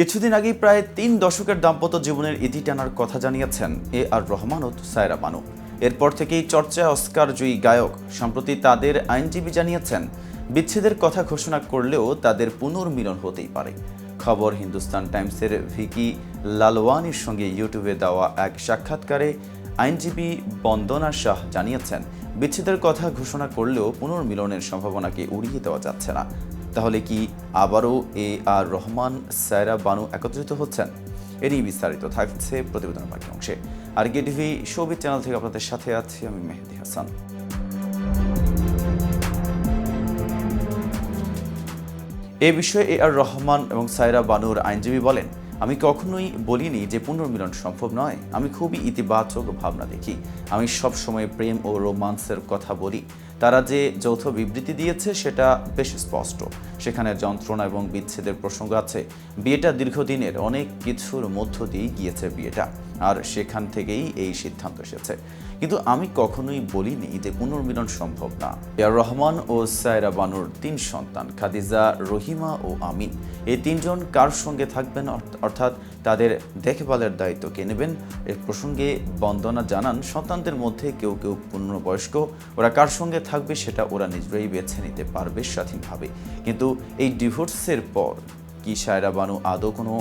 কিছুদিন আগেই প্রায় তিন দশকের দাম্পত্য জীবনের ইতি টানার কথা জানিয়েছেন এ আর রহমান ও সায়রা বানু। এরপর থেকেই চর্চায় অস্কার জয়ী গায়ক, সম্প্রতি তাদের আইনজীবী জানিয়েছেন, বিচ্ছেদের কথা ঘোষণা করলেও তাদের পুনর্মিলন হতেই পারে। খবর হিন্দুস্তান টাইমসের ভিকি লালওয়ানির সঙ্গে ইউটিউবে দেওয়া এক সাক্ষাৎকারে আইনজীবী বন্দনা শাহ জানিয়েছেন, বিচ্ছেদের কথা ঘোষণা করলেও পুনর্মিলনের সম্ভাবনাকে উড়িয়ে দেওয়া যাচ্ছে না। তাহলে কি আবারও এ আর রহমান, সায়রা, বানু একত্রিত হচ্ছেন? এরই বিস্তারিত থাকছে প্রতিবেদনের বাকি অংশে। আর কে টিভি শোবি চ্যানেল থেকে আপনাদের সাথে আছি আমি মেহেদি হাসান। এ বিষয়ে এ আর রহমান এবং সায়রা, বানুর আইনজীবী বলেন আমি কখনোই বলিনি যে পুনর্মিলন সম্ভব নয়। আমি খুবই ইতিবাচক ভাবনা দেখি। আমি সব সময় প্রেম ও রোমান্সের কথা বলি। তারা যে যৌথ বিবৃতি দিয়েছে, সেটা বেশ স্পষ্ট। সেখানে যন্ত্রণা এবং বিচ্ছেদের প্রসঙ্গ আছে। বিয়েটা দীর্ঘদিনের, অনেক কিছুর মধ্য দিয়েই গিয়েছে বিয়েটা। আর সেখান থেকেই এই সিদ্ধান্ত এসেছে। কিন্তু আমি কখনোই বলিনি যে পুনর্মিলন সম্ভব না। এয়ার রহমান ও সায়রা বানুর তিন সন্তান, খাদিজা, রহিমা ও আমিন, এই তিনজন কার সঙ্গে থাকবেন? অর্থাৎ তাদের দেখভালের দায়িত্ব কে নেবেন? এর প্রসঙ্গে বন্দনা জানান, সন্তানদের মধ্যে কেউ কেউ পূর্ণবয়স্ক ওরা কার সঙ্গে থাকবে সেটা ওরা নিজেরাই বেছে নিতে পারবে স্বাধীনভাবে। কিন্তু এই ডিভোর্সের পর কি সায়রা বানু আদৌ কোনো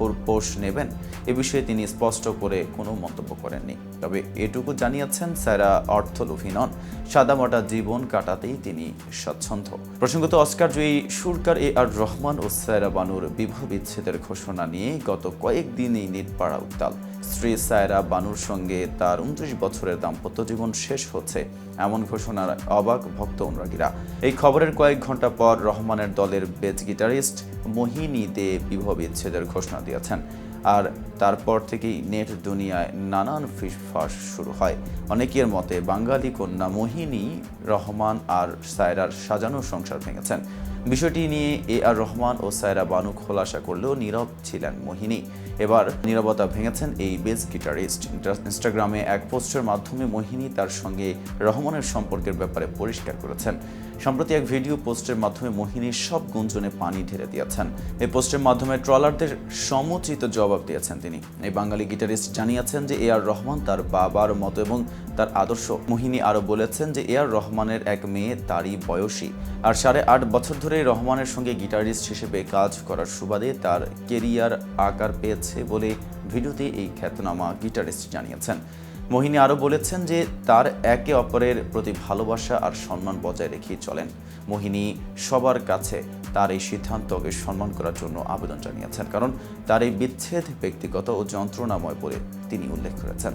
খোরপোশ নেবেন। এ বিষয়ে তিনি স্পষ্ট করে কোনো মন্তব্য করেননি। তবে এটুকু জানিয়েছেন স্যারা অর্থলোভী নন। সাদামাটা জীবন কাটাতেই তিনি স্বচ্ছন্দ। প্রসঙ্গত, অস্কার জয়ী সুরকার এ আর রহমান ও সায়রা বানুর বিবাহ বিচ্ছেদের ঘোষণা নিয়ে গত কয়েকদিনই নিটপাড়া উত্তাল। স্ত্রী সায়রা বানুর সঙ্গে তার উনত্রিশ বছরের দাম্পত্য জীবন শেষ হচ্ছে, এমন ঘোষণার অবাক ভক্ত অনুরাগীরা। এই খবরের কয়েক ঘণ্টা পর রহমানের দলের বেজ গিটারিস্ট মোহিনী দে বিবাহ বিচ্ছেদের ঘোষণা দিয়েছেন। আর তারপর থেকেই নেট দুনিয়ায় নানান ফিসফাস শুরু হয়। অনেকের মতে বাঙালি কন্যা মোহিনী রহমান আর সায়রার সাজানো সংসার ভেঙেছেন। বিষয়টি নিয়ে এ আর রহমান ও সায়রা বানু খোলাসা করলেও নীরব ছিলেন মোহিনী। এবার নীরবতা ভেঙেছেন এই বেস গিটারিস্ট। ইনস্টাগ্রামে এক পোস্টের মাধ্যমে মোহিনী তার সঙ্গে রহমানের সম্পর্কের ব্যাপারে পরিষ্কার করেছেন। সম্প্রতি এক ভিডিও পোস্টের মাধ্যমে মোহিনীর সব গুঞ্জনে পানি ঢেলে দিয়েছেন। এই পোস্টের মাধ্যমে ট্রলারদের সমুচিত জবাব দিয়েছেন তিনি। এই বাঙালি গিটারিস্ট জানিয়েছেন যে এ আর রহমান তার বাবার মতো এবং তার আদর্শ। মোহিনী আরও বলেছেন যে, এ আর রহমানের এক মেয়ে, তারই বয়সী। আর সাড়ে আট বছর ধরে রহমানের সঙ্গে গিটারিস্ট হিসেবে কাজ করার সুবাদে তার কেরিয়ার আকার পেয়েছে বলে ভিডিওতে এই খ্যাতনামা গিটারিস্ট জানিয়েছেন। মোহিনী আরও বলেছেন যে, তার একে অপরের প্রতি ভালোবাসা আর সম্মান বজায় রেখেই চলেন। মোহিনী সবার কাছে তার এই সিদ্ধান্তকে সম্মান করার জন্য আবেদন জানিয়েছেন, কারণ তার এই বিচ্ছেদ, ব্যক্তিগত ও যন্ত্রণাময় বলে তিনি উল্লেখ করেছেন।